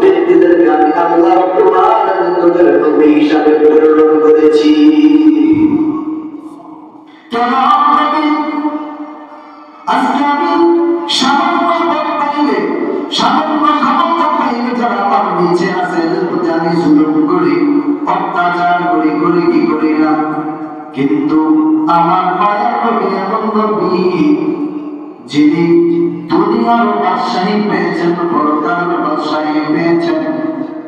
ব্যক্তিদেরকে আমি আল্লাহ রাব্বুল নবী হিসাবে প্রেরণ করেছি অত্যাচার করি করি কি করি কিন্তু আমার মায়ের যিনি দুনিয়ার বাদশাহী পেয়েছেন পরকালের বাদশাহী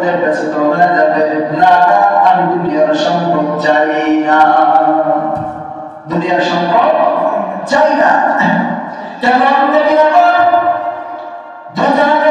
মধ্যে ব্যস্ত হয়ে যাবে না আমি দুনিয়ার সম্পদ চাই না। দুনিয়ার সম্পদ চাই না। কেন? নবী আমার দুজনের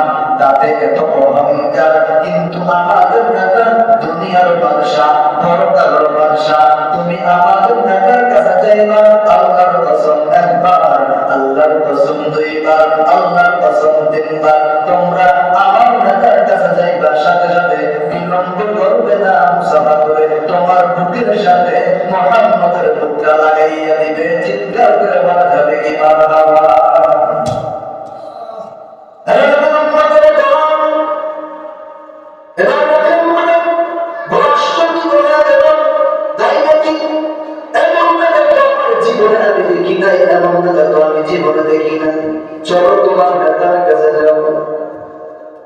তাতে এত কিন্তু আমাদের নেতা দুনিয়ার তুমি আমাদের নেতার কাছে আল্লাহর কসম একবার, আল্লাহর কসম দুইবার, আল্লাহর কসম তিনবার। তোমরা আমার নেতার কাছে সাথে সাথে বিলম্ব করবে না, মুসাফা করে তোমার বুকের সাথে মোহাম্মদের মুদ্রা লাগাইয়া দিবে। চিৎকার করে বলা যাবে কি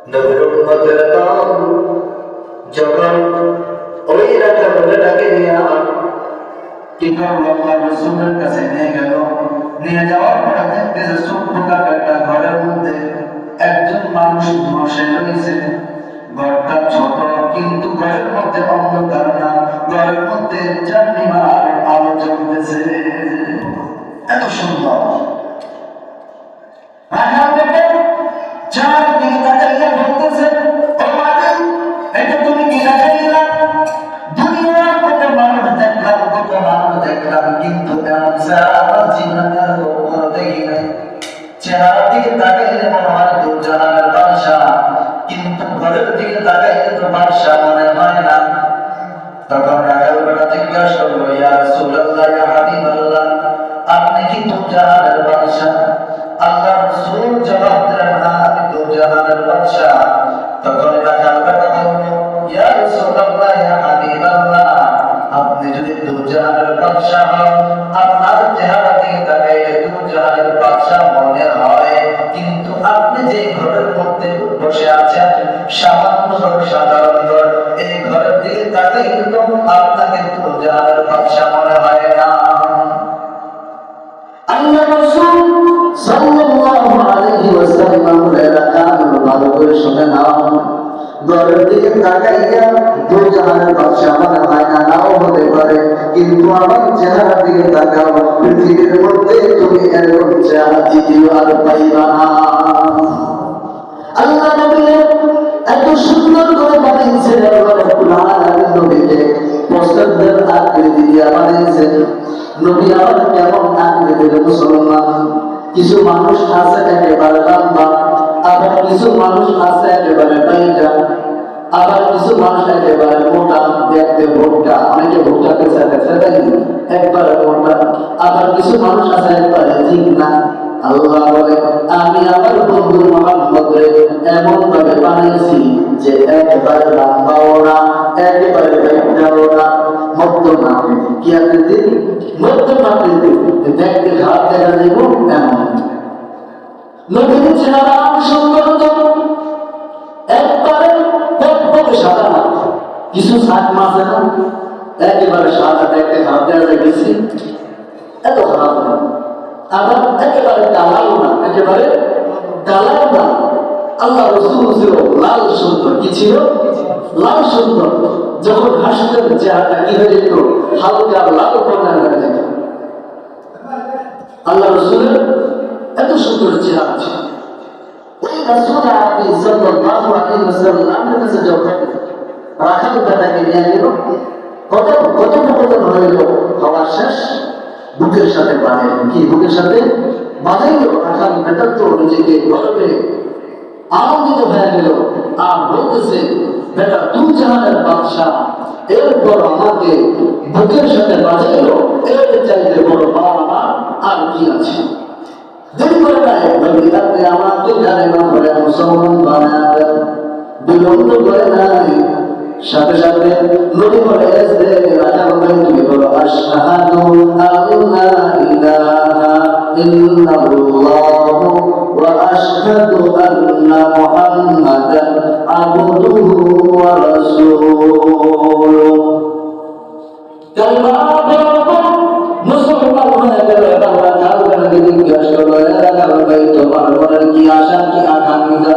নবীর উম্মতের দল যখন ওই রাখা বলে ডাকে নিয়ে কি করল আল্লাহ রসুলের কাছে নিয়ে গেল নিয়ে যাওয়ার পরে দেখতেছে ছোট্ট একটা ঘরের মধ্যে একজন মানুষ বসে রয়েছে তো মনে হয়। কিন্তু আপনি যে ঘরের মধ্যে বসে আছেন, সামান্য সাধারণ এই ঘরের দিকে তাকাইলে তো আপনাকে দু জাহানের বাদশা আলাইহি ওয়াসাল্লাম রাখাল ভালো করে শুনে নাও। ঘরের দিকে তাকাইয়া দু জাহানের বাদশা মনে হয় না নাও হতে পারে, কিন্তু আমার চেহারার দিকে তাকাও, পৃথিবীর মধ্যে তুমি এরকম চেহারা দ্বিতীয় আর পাইবা না। আল্লাহ নবী এত সুন্দর করে বানিয়েছেন নবীকে। প্রস্তাবের আকৃতি দিয়ে বানিয়েছেন। নবী আবার কেমন আকৃতির মুসলমান? কিছু মানুষ আছে একেবারে লম্বা, আবার কিছু মানুষ আছে একেবারে পাইটা আবার কিছু মানুষ একেবারে মোটা, দেখতে ভোটটা অনেকে ভোটটাকে সাথে সাথে একবারে মোটা, আবার কিছু মানুষ আছে একবারে ঠিক না আল্লাহ বলে, আমি আমার বন্ধু মোহাম্মদ এমন ভাবে বানিয়েছি যে একেবারে লম্বাও না, একেবারে বেটাও না। মধ্যম আকৃতি, কি আকৃতি? মধ্যম আকৃতি। দেখতে হাত দেখা দেব এমন। নদীর চেহারা সুন্দর একবারে পকপকে সাদা না কিছু শাক মাছ না? একেবারে সাদা দেখতে খারাপ দেখা যায় এত খারাপ না। আবার একেবারে কালাও না, একেবারে কালাও না। আল্লাহ রসুল ছিল লাল সুন্দর। কি ছিল? লাল সুন্দর। যখন হাসতেন চেহারাটা কি হয়ে যেত? হালকা লাল বর্ণের হয়ে যেত। আল্লাহ রসুলের এত সুন্দর চেহারা ছিল। ওই রাসূল আপনি যখন রাখাল বেটাকে নিয়ে গেল, কত কত কত হইল হওয়া শেষ। সাথে বাঁধে, কি বুকের সাথে? বাঁধাইল বেটা তো নিজেকে গর্বে আনন্দিত হয়ে গেল। আর বলতেছে, বেটা দু জাহানের বাদশাহ। এরপর আমাকে বুকের সাথে বাঁধাইল এর চাইতে বড় পাওয়া আমার আর কি আছে? আমাকে কালেমা করে মুসলমান বানাবেন বিলম্ব করে নাই। সাথে সাথে নবী বলে তুমি বলো, আশহাদু আল্লা ইলাহা ইল্লাল্লাহ ওয়া আশহাদু আন্না মুহাম্মাদান আবদুহু ওয়া রাসূলুহু। তোমার মনের কি আশা, কি আকাঙ্ক্ষা?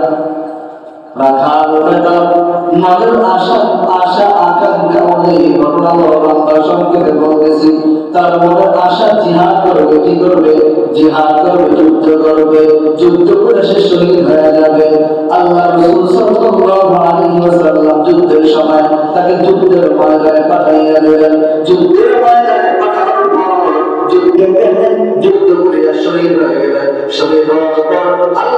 রাখাল বেটা মনের আশা আশা, আকাঙ্ক্ষা অনেক ঘটনা লম্বা সংক্ষেপে বলতেছি। তার মনের আশা জিহাদ করবে, কি করবে? জিহাদ করবে, যুদ্ধ করবে, যুদ্ধ করে সে শহীদ হয়ে যাবে। আল্লাহ রাসূল সাল্লাল্লাহু আলাইহি ওয়াসাল্লাম যুদ্ধের সময় তাকে যুদ্ধের ময়দানে পাঠাইয়া দিলেন। যুদ্ধের ময়দানে পাঠানোর পর যুদ্ধে যুদ্ধ করে শহীদ হয়ে গেলেন। শহীদ হওয়ার পর আল্লাহ